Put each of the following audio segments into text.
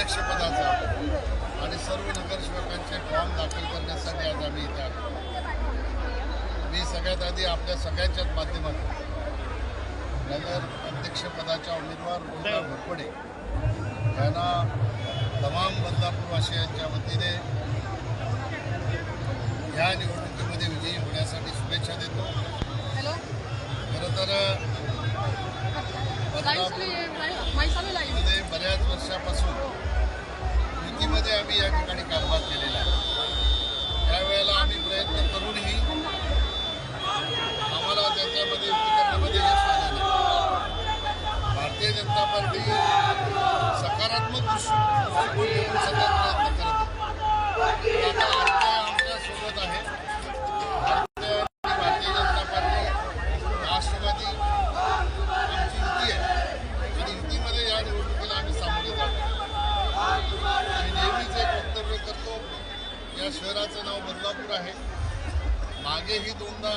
अध्यक्षपदाचा आणि सर्व नगरसेवकांचे फॉर्म दाखल करण्यासाठी आज आम्ही इथे आलो. मी सगळ्यात आधी आपल्या सगळ्यांच्याच माध्यमातून नगर अध्यक्षपदाच्या उमेदवार रोहिता घोरपडे यांना तमाम बदलापूरवासियांच्या वतीने या निवडणुकीमध्ये विजयी मध्ये बऱ्याच वर्षापासून युतीमध्ये आम्ही या ठिकाणी कारभार केलेला आहे. त्यावेळेला आम्ही प्रयत्न करूनही मागेही दोनदा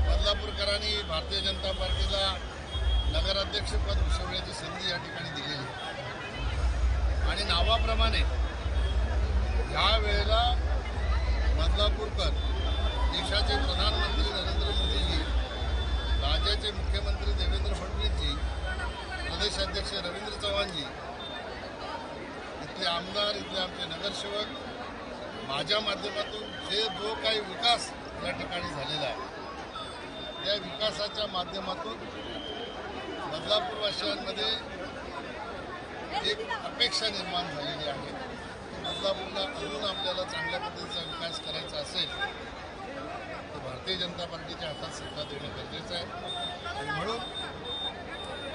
बदलापूरकरांनी भारतीय जनता पार्टीला नगराध्यक्षपद भूषवण्याची संधी या ठिकाणी दिलेली आणि नावाप्रमाणे ह्या वेळेला बदलापूरकर देशाचे प्रधानमंत्री नरेंद्र मोदीजी राज्याचे मुख्यमंत्री देवेंद्र फडणवीसजी प्रदेशाध्यक्ष रवींद्र चव्हाणजी इथले आमदार इथले आमचे नगरसेवक माझ्या माध्यमातून जे जो काही विकास या ठिकाणी झालेला आहे. त्या विकासाच्या माध्यमातून बदलापूरवासियांमध्ये एक अपेक्षा निर्माण झालेली आहे. बदलापूरला अजून आपल्याला चांगल्या पद्धतीचा विकास करायचा असेल तर भारतीय जनता पार्टीच्या हातात सत्ता देणं गरजेचं आहे. आणि म्हणून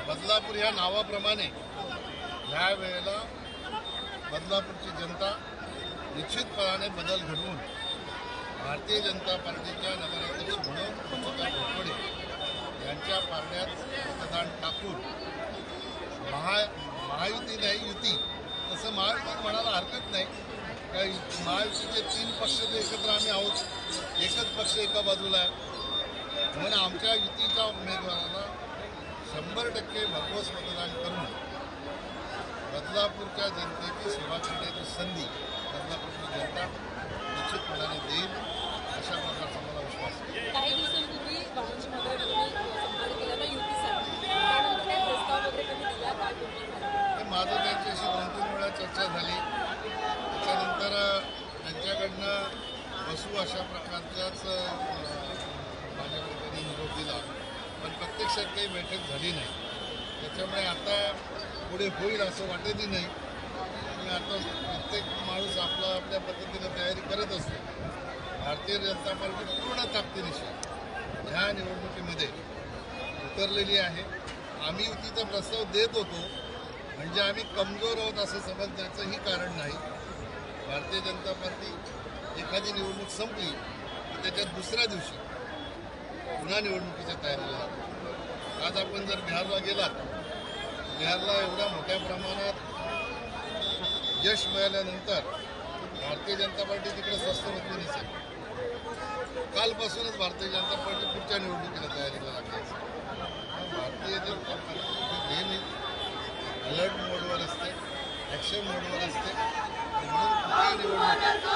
बदलापूर ह्या नावाप्रमाणे ह्या वेळेला बदलापूरची जनता निश्चितपणाने बदल घडवून भारतीय जनता पार्टीच्या नगराध्यक्ष म्हणून पंकजा घोरपडे यांच्या पारड्यात मतदान टाकून महा महायुती नाही युती. तसं महायुती म्हणायला हरकत नाही. का महायुतीचे तीन पक्ष ते एकत्र आम्ही आहोत एकच पक्ष एका बाजूला आहे. म्हणून आमच्या युतीच्या उमेदवाराला शंभर टक्के भरघोस मतदान करून बदलापूरच्या जनतेची सेवा करण्याची संधी बदलापूरची जनता निश्चितपणाने देईल. अशा प्रकारचा मला विश्वास आहे काही दिवसांपूर्वी संपर्क केला युतीसाठी त्यानंतर काही प्रस्ताव वगैरे दिला काय ते माझं त्यांच्याशी दोन तीन वेळा चर्चा झाली. त्याच्यानंतर त्यांच्याकडनं बसू अशा प्रकारच्याच माझ्याकडे त्यांनी निरोप दिला. पण प्रत्यक्षात काही बैठक झाली नाही. त्याच्यामुळे आता पुढे होईल असं वाटतही नाही. आणि आता प्रत्येक माणूस आपला आपल्या पद्धतीनं तयारी करत असतो. भारतीय जनता पार्टी पूर्ण ताकदीनिशी ह्या निवडणुकीमध्ये उतरलेली आहे. आम्ही युतीचा प्रस्ताव देत होतो. म्हणजे आम्ही कमजोर आहोत असं समजण्याचंही कारण नाही. भारतीय जनता पार्टी एखादी निवडणूक संपली की त्याच्यात दुसऱ्या दिवशी पुन्हा निवडणुकीच्या तयारीला आज आपण जर बिहारला गेलात बिहारला एवढ्या मोठ्या प्रमाणात यश मिळाल्यानंतर भारतीय जनता पार्टी तिकडे स्वस्त होती नसेल कालपासूनच भारतीय जनता पार्टी पुढच्या निवडणुकीला तयारीला लागली असेल भारतीय जनता पार्टी नेहमी अलर्ट मोडवर असते ॲक्शन मोडवर असते. म्हणून कुठेही निवडणूक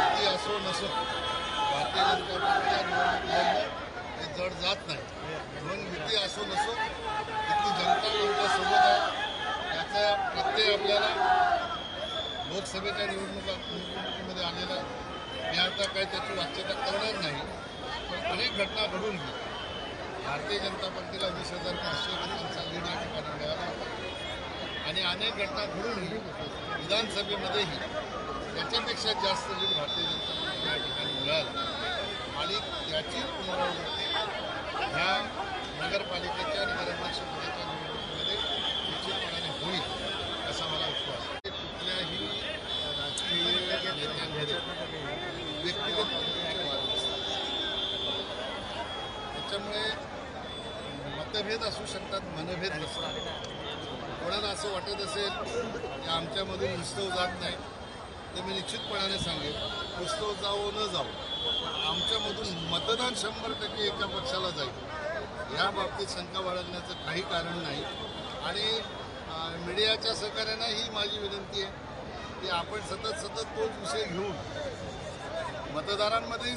युती असो नसो भारतीय जनता पार्टीच्या निवडणुकीला ते जड जात नाही. म्हणून युती असो नसो इथली जनता आमच्यासोबत आहे त्याचा प्रत्यय आपल्याला लोकसभेच्या निवडणुका निवडणुकीमध्ये आलेला आहे. मी आता काही त्याची वाच्यता करणार घटना घडून भारतीय जनता पार्टीला वीस हजार पाचशे मतांचा लीड या ठिकाणी मिळाला होता. आणि अनेक घटना घडून विधानसभेमध्येही त्याच्यापेक्षा जास्त लीड भारतीय जनता पार्टीला या ठिकाणी मिळालं. आणि त्याची पुनरावृत्ती ह्या नगरपालिकेच्या नगराध्यक्षपदाच्या निवडणुकीमध्ये निश्चितपणाने होईल असा मला विश्वास आहे कुठल्याही राजकीय नेत्यांमध्ये व्यक्तिगत पद्धतीने वाद असतात त्याच्यामुळे मतभेद असू शकतात मनभेद नसतात. कोणाला असं वाटत असेल की आमच्यामधून उत्सव जात नाही तर मी निश्चितपणाने सांगेन. उत्सव जावो न जावो आमच्यामधून मतदान शंभर टक्के एका पक्षाला जाईल. या बाबतीत शंका बाळगण्याचं काही कारण नाही. आणि मीडियाच्या सहकार्यानं ही माझी विनंती आहे की आपण सतत सतत तोच विषय घेऊन मतदारांमध्येही